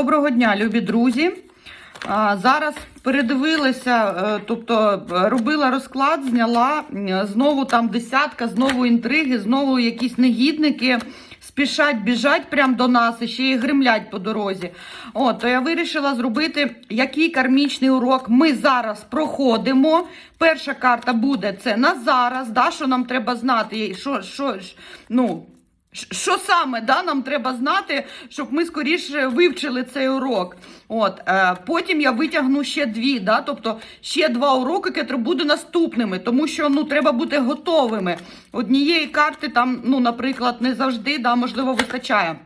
Доброго дня, любі друзі. Зараз передивилася, е, тобто робила розклад, зняла знову там десятка, знову інтриги, знову якісь негідники спішать, біжать прямо до нас і ще й гримлять по дорозі. От, то я вирішила зробити, який кармічний урок ми зараз проходимо. Перша карта буде це на зараз, да, що нам треба знати, що, що, ну, Що саме да, нам треба знати, щоб ми скоріше вивчили цей урок? От, е, потім я витягну ще дві, да, тобто ще два уроки, які будуть наступними, тому що ну, треба бути готовими. Однієї карти там, ну, наприклад, не завжди да, можливо вистачає.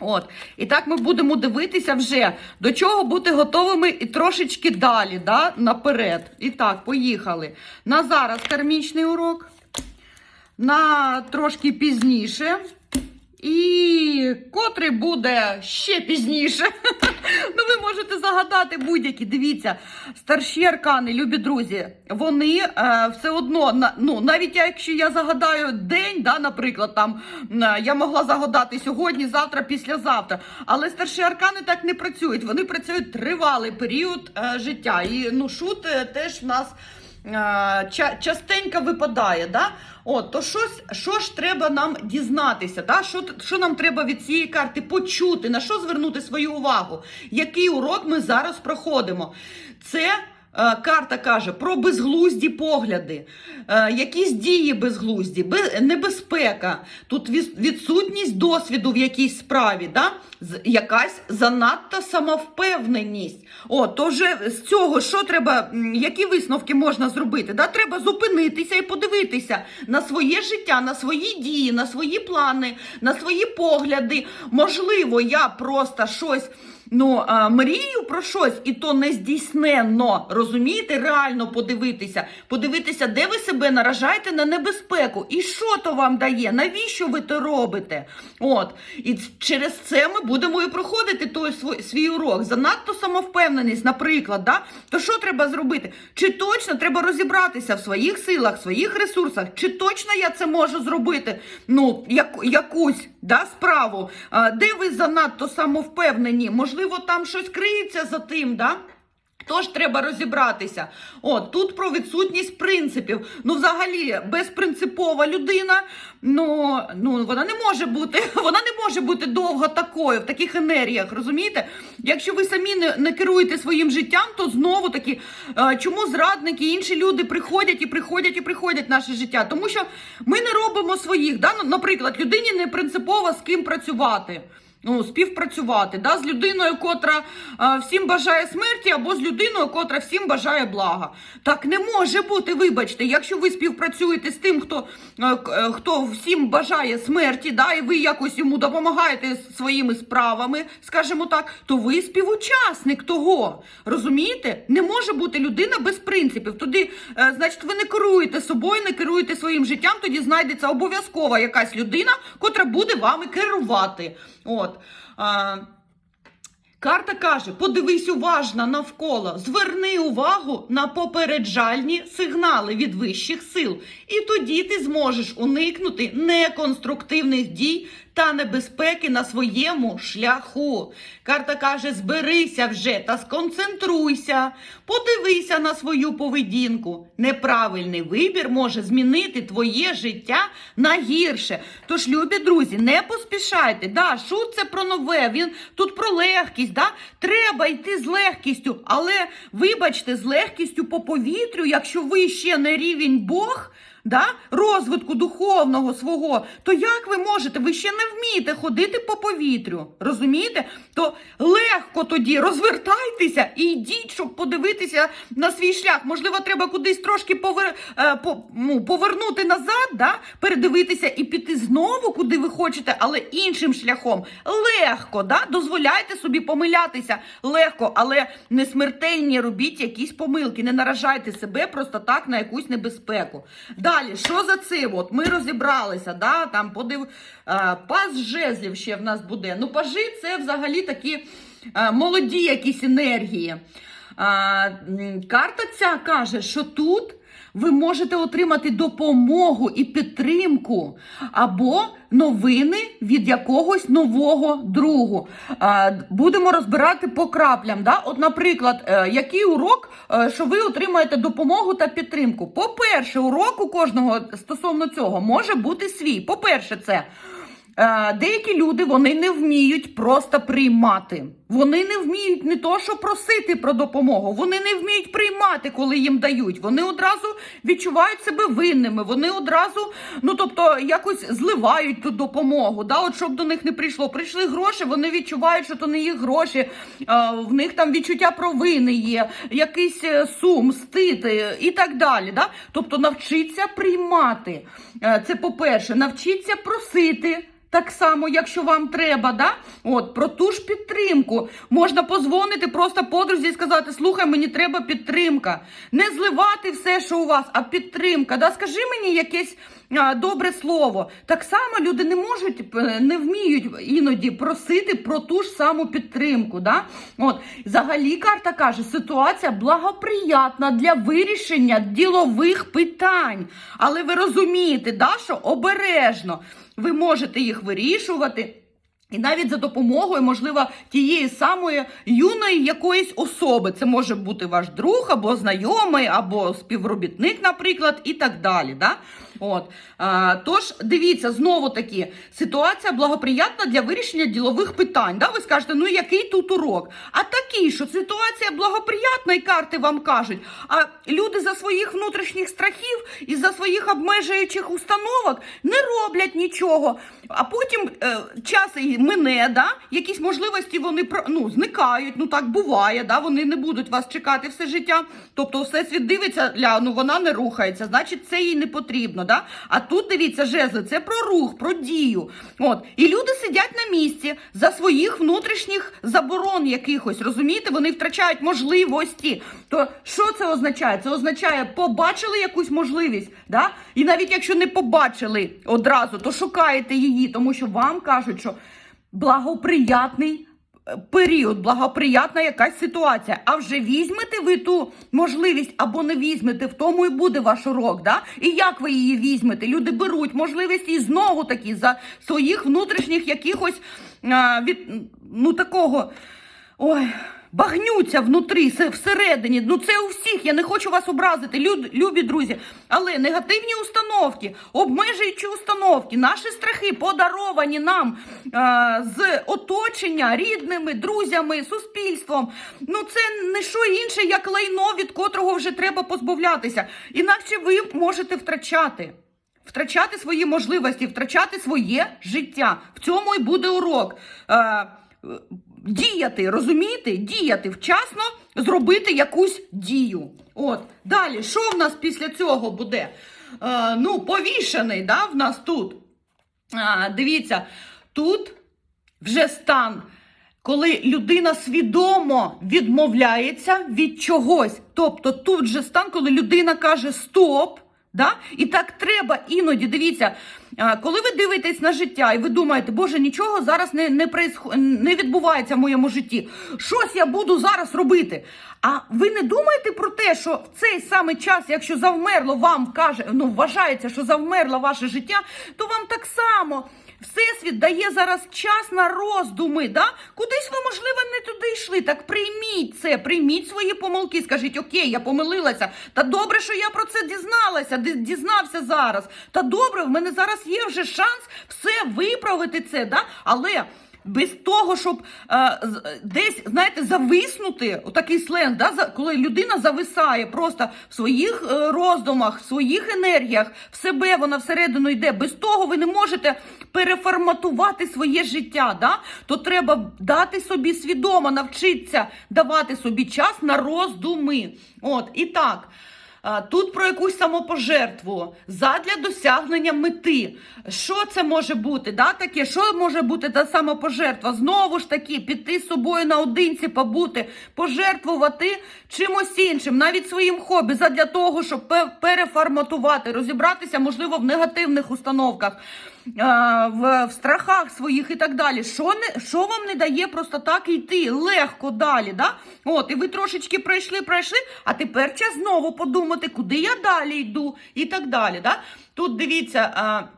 От, і так ми будемо дивитися вже до чого бути готовими і трошечки далі, да, наперед. І так, поїхали. На зараз кармічний урок, на трошки пізніше. І котрий буде ще пізніше. ну, ви можете загадати будь-які. Дивіться, старші аркани, любі друзі, вони е, все одно, на- ну, навіть якщо я загадаю день, да, наприклад, там е, я могла загадати сьогодні, завтра, післязавтра. Але старші аркани так не працюють. Вони працюють тривалий період е, життя. І ну, шут е, теж в нас частенько випадає. Да? От, то щось, що ж треба нам дізнатися? Да? Що, що нам треба від цієї карти почути, на що звернути свою увагу? Який урок ми зараз проходимо? Це е, карта каже про безглузді погляди, е, якісь дії безглузді, бе- небезпека, тут відсутність досвіду в якійсь справі, да? Якась занадто самовпевненість. О, то вже з цього що треба, які висновки можна зробити? Да? Треба зупинитися і подивитися на своє життя, на свої дії, на свої плани, на свої погляди. Можливо, я просто щось. Ну, мрію про щось, і то не здійсненно. Розумієте, реально подивитися, подивитися, де ви себе наражаєте на небезпеку, і що то вам дає, навіщо ви то робите? От, і через це ми будемо і проходити той свій, свій урок. Занадто самовпевненість, наприклад, да? то що треба зробити? Чи точно треба розібратися в своїх силах, в своїх ресурсах? Чи точно я це можу зробити? Ну, як, якусь да, справу, де ви занадто самовпевнені? Можливо, там щось криється за тим, да? Тож треба розібратися. От тут про відсутність принципів. Ну, взагалі, безпринципова людина, ну, ну вона не може бути, вона не може бути довго такою в таких енергіях. Розумієте? Якщо ви самі не, не керуєте своїм життям, то знову таки, е, чому зрадники і інші люди приходять і приходять і приходять в наше життя? Тому що ми не робимо своїх. Да? Ну, Наприклад, людині не принципово з ким працювати ну, співпрацювати да, з людиною, котра е, всім бажає смерті, або з людиною, котра всім бажає блага. Так не може бути, вибачте, якщо ви співпрацюєте з тим, хто, е, е, хто всім бажає смерті, да, і ви якось йому допомагаєте своїми справами, скажімо так, то ви співучасник того. Розумієте? Не може бути людина без принципів. Тоді, е, значить, ви не керуєте собою, не керуєте своїм життям, тоді знайдеться обов'язково якась людина, котра буде вами керувати. От. А, Карта каже: подивись уважно навколо, зверни увагу на попереджальні сигнали від вищих сил, і тоді ти зможеш уникнути неконструктивних дій та небезпеки на своєму шляху. Карта каже: зберися вже та сконцентруйся, подивися на свою поведінку. Неправильний вибір може змінити твоє життя на гірше. Тож, любі друзі, не поспішайте. Да, шут це про нове. Він тут про легкість. Да? Треба йти з легкістю, але вибачте, з легкістю по повітрю, якщо ви ще не рівень Бог. Да? Розвитку духовного свого, то як ви можете? Ви ще не вмієте ходити по повітрю. Розумієте? То легко тоді розвертайтеся і йдіть, щоб подивитися на свій шлях. Можливо, треба кудись трошки повер... е, ну, повернути назад, да? передивитися і піти знову, куди ви хочете, але іншим шляхом. Легко, да? дозволяйте собі помилятися легко, але не смертельні робіть якісь помилки. Не наражайте себе просто так на якусь небезпеку. Далі, що за цим? От ми розібралися, да? там подив... е, пас жезлів ще в нас буде. Ну, пажи це взагалі такі е, молоді якісь енергії. А, карта ця каже, що тут ви можете отримати допомогу і підтримку або новини від якогось нового другу. Будемо розбирати по краплям. Да? От, наприклад, е, який урок, е, що ви отримаєте допомогу та підтримку? По-перше, урок у кожного стосовно цього може бути свій. По-перше, це. Е, Деякі люди вони не вміють просто приймати. Вони не вміють не то, що просити про допомогу. Вони не вміють приймати, коли їм дають. Вони одразу відчувають себе винними. Вони одразу, ну тобто, якось зливають ту допомогу. Да? От щоб до них не прийшло. Прийшли гроші, вони відчувають, що то не їх гроші. В них там відчуття провини є, якийсь е, сум, стид е, і так далі. Да? Тобто навчіться приймати. Е, Це по-перше, навчіться просити. Так само, якщо вам треба, да? От про ту ж підтримку можна позвонити просто подрузі і сказати: слухай, мені треба підтримка. Не зливати все, що у вас, а підтримка. Да? Скажи мені якесь а, добре слово. Так само люди не можуть, е, не вміють іноді просити про ту ж саму підтримку. Да? От взагалі карта каже, ситуація благоприятна для вирішення ділових питань. Але ви розумієте, да, що обережно ви можете їх вирішувати. І навіть за допомогою, можливо, тієї самої юної якоїсь особи. Це може бути ваш друг, або знайомий, або співробітник, наприклад, і так далі. Да? От. А, тож, дивіться, знову таки, ситуація благоприятна для вирішення ділових питань. Да? Ви скажете, ну який тут урок? А такий, що ситуація благоприятна, і карти вам кажуть, а люди за своїх внутрішніх страхів і за своїх обмежуючих установок не роблять нічого. А потім е, час і мине, да? якісь можливості вони ну, зникають. Ну так буває, да? вони не будуть вас чекати все життя. Тобто, всесвіт дивиться, ля, ну вона не рухається, значить, це їй не потрібно. Да? А тут дивіться, жезли, це про рух, про дію. От. І люди сидять на місці за своїх внутрішніх заборон якихось. Розумієте, вони втрачають можливості. То що це означає? Це означає, побачили якусь можливість, да? і навіть якщо не побачили одразу, то шукаєте її, тому що вам кажуть, що благоприятний е, період, благоприятна якась ситуація. А вже візьмете ви ту можливість або не візьмете, в тому і буде ваш урок. Да? І як ви її візьмете? Люди беруть можливість і знову таки за своїх внутрішніх якихось а, від ну такого. Ой. Багнються внутрі, всередині. Ну це у всіх. Я не хочу вас образити, люд, любі друзі. Але негативні установки, обмежуючі установки, наші страхи подаровані нам а, з оточення рідними, друзями, суспільством. Ну це не що інше, як лайно, від котрого вже треба позбавлятися. Інакше ви можете втрачати. Втрачати свої можливості, втрачати своє життя. В цьому і буде урок. Діяти, розумієте? Діяти вчасно, зробити якусь дію. От. Далі, що в нас після цього буде? Е, ну, повішений, да, в нас тут. А, дивіться, тут вже стан, коли людина свідомо відмовляється від чогось. Тобто тут же стан, коли людина каже стоп. Да? І так треба іноді. Дивіться, коли ви дивитесь на життя і ви думаєте, Боже, нічого зараз не, не, происхо- не відбувається в моєму житті. Щось я буду зараз робити. А ви не думаєте про те, що в цей самий час, якщо завмерло вам каже, ну вважається, що завмерло ваше життя, то вам так само. Всесвіт дає зараз час на роздуми. Да? Кудись ви, можливо, не туди йшли. Так прийміть це, прийміть свої помилки. Скажіть, окей, я помилилася. Та добре, що я про це дізналася, дізнався зараз. Та добре, в мене зараз є вже шанс все виправити це. Да? Але. Без того, щоб е, десь, знаєте, зависнути, отакий сленг, да, коли людина зависає просто в своїх е, роздумах, в своїх енергіях, в себе вона всередину йде. Без того ви не можете переформатувати своє життя. Да? То треба дати собі свідомо, навчитися давати собі час на роздуми. От, і так. Тут про якусь самопожертву задля досягнення мети. Що це може бути? Да, таке? Що може бути та самопожертва? Знову ж таки, піти з собою наодинці, побути, пожертвувати чимось іншим, навіть своїм хобі, задля того, щоб переформатувати, розібратися, можливо, в негативних установках. В, в страхах своїх і так далі. Що, не, що вам не дає просто так йти легко далі? Да? От, і ви трошечки пройшли, пройшли, а тепер час знову подумати, куди я далі йду і так далі. Да? Тут дивіться.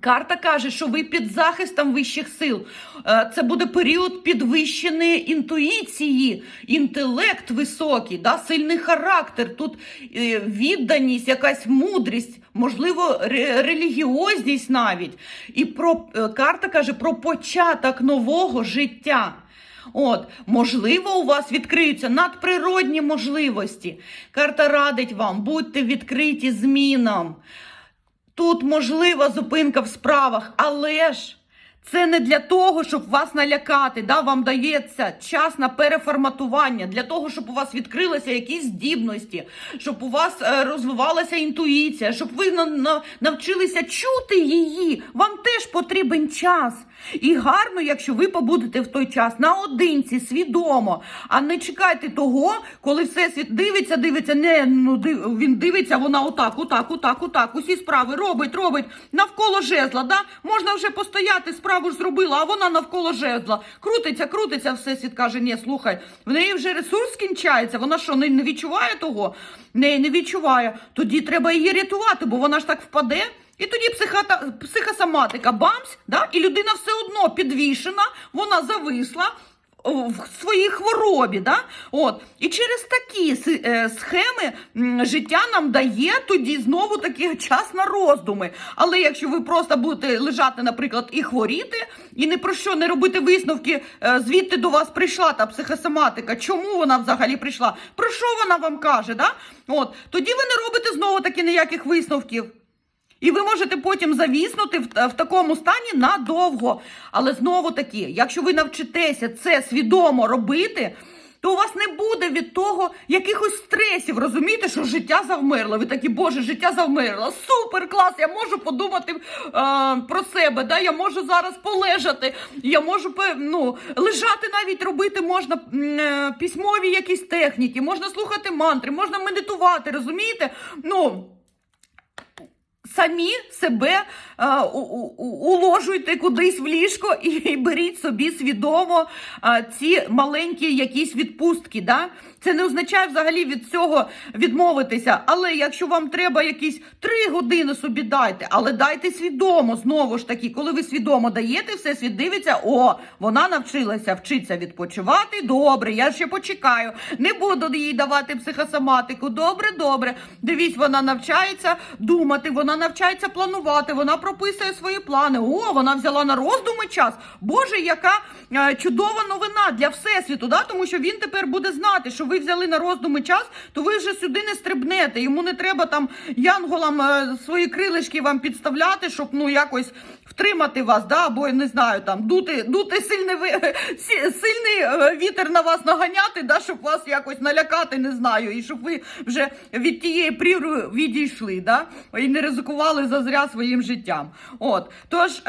Карта каже, що ви під захистом вищих сил. Е, Це буде період підвищеної інтуїції, інтелект високий, да? сильний характер, тут е, відданість, якась мудрість, можливо, релігіозність навіть. І про е, карта каже про початок нового життя. От, можливо, у вас відкриються надприродні можливості. Карта радить вам, будьте відкриті змінам. Тут можлива зупинка в справах, але ж це не для того, щоб вас налякати. Да? Вам дається час на переформатування, для того, щоб у вас відкрилися якісь здібності, щоб у вас е, розвивалася інтуїція, щоб ви на, на, навчилися чути її. Вам теж потрібен час. І гарно, якщо ви побудете в той час наодинці, свідомо, а не чекайте того, коли всесвіт дивиться, дивиться, не ну див, він дивиться, вона отак, отак, отак, отак. Усі справи робить, робить навколо жезла. Да? Можна вже постояти, справу ж зробила, а вона навколо жезла. Крутиться, крутиться, всесвіт каже, ні, слухай, в неї вже ресурс кінчається. Вона що, не, не відчуває того? Не, не відчуває. Тоді треба її рятувати, бо вона ж так впаде. І тоді психата, психосоматика бамсь, да? і людина все одно підвішена, вона зависла в своїй хворобі. Да? От. І через такі е, схеми життя нам дає тоді знову таки час на роздуми. Але якщо ви просто будете лежати, наприклад, і хворіти, і не про що не робити висновки, е, звідти до вас прийшла та психосоматика, чому вона взагалі прийшла, про що вона вам каже? Да? От. Тоді ви не робите знову таки ніяких висновків. І ви можете потім завіснути в, в такому стані надовго. Але знову таки, якщо ви навчитеся це свідомо робити, то у вас не буде від того якихось стресів. Розумієте, що життя завмерло. Ви такі, боже, життя завмерло. Супер клас! Я можу подумати е, про себе. Да? Я можу зараз полежати. Я можу ну, лежати навіть робити можна е, письмові якісь техніки, можна слухати мантри, можна медитувати. Розумієте? Ну. Самі себе е, у- у- уложуйте кудись в ліжко і, і беріть собі свідомо е, ці маленькі якісь відпустки. Да? Це не означає взагалі від цього відмовитися. Але якщо вам треба якісь три години собі дайте, але дайте свідомо знову ж таки, коли ви свідомо даєте, все світ дивиться, о, вона навчилася вчитися відпочивати. Добре, я ще почекаю. Не буду їй давати психосоматику. Добре, добре. Дивіться, вона навчається думати, вона навчається планувати, вона прописує свої плани. О, вона взяла на роздуми час. Боже, яка е, чудова новина для всесвіту, да? тому що він тепер буде знати, що ви взяли на роздуми час, то ви вже сюди не стрибнете. Йому не треба там янголам е, свої крилишки вам підставляти, щоб ну якось втримати вас, да? або не знаю, там дути, дути сильний, сильний е, вітер на вас наганяти, да? щоб вас якось налякати, не знаю, і щоб ви вже від тієї прірви відійшли, да? і не ризикували зазря своїм життям. От тож е,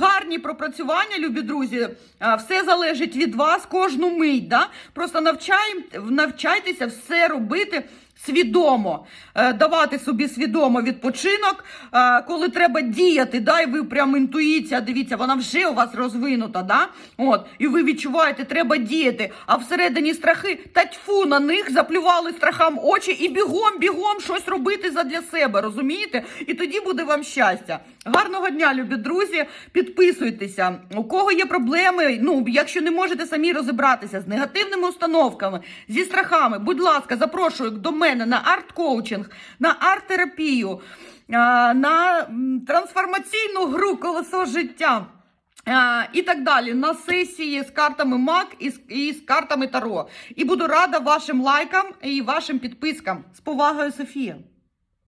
гарні пропрацювання, любі друзі. е, все залежить від вас кожну мить. Да? Просто навчаєм, навчайтеся все робити. Свідомо е, давати собі свідомо відпочинок, е, коли треба діяти, да, і ви прям інтуїція, дивіться, вона вже у вас розвинута, да? От, і ви відчуваєте, треба діяти. А всередині страхи та тьфу на них заплювали страхам очі і бігом, бігом щось робити задля себе, розумієте? І тоді буде вам щастя. Гарного дня, любі друзі. Підписуйтеся. У кого є проблеми, ну якщо не можете самі розібратися з негативними установками, зі страхами, будь ласка, запрошую до мене на арт-коучинг, на арт-терапію, на трансформаційну гру колесо життя. І так далі на сесії з картами МАК і з картами Таро. І буду рада вашим лайкам і вашим підпискам. З повагою, Софія.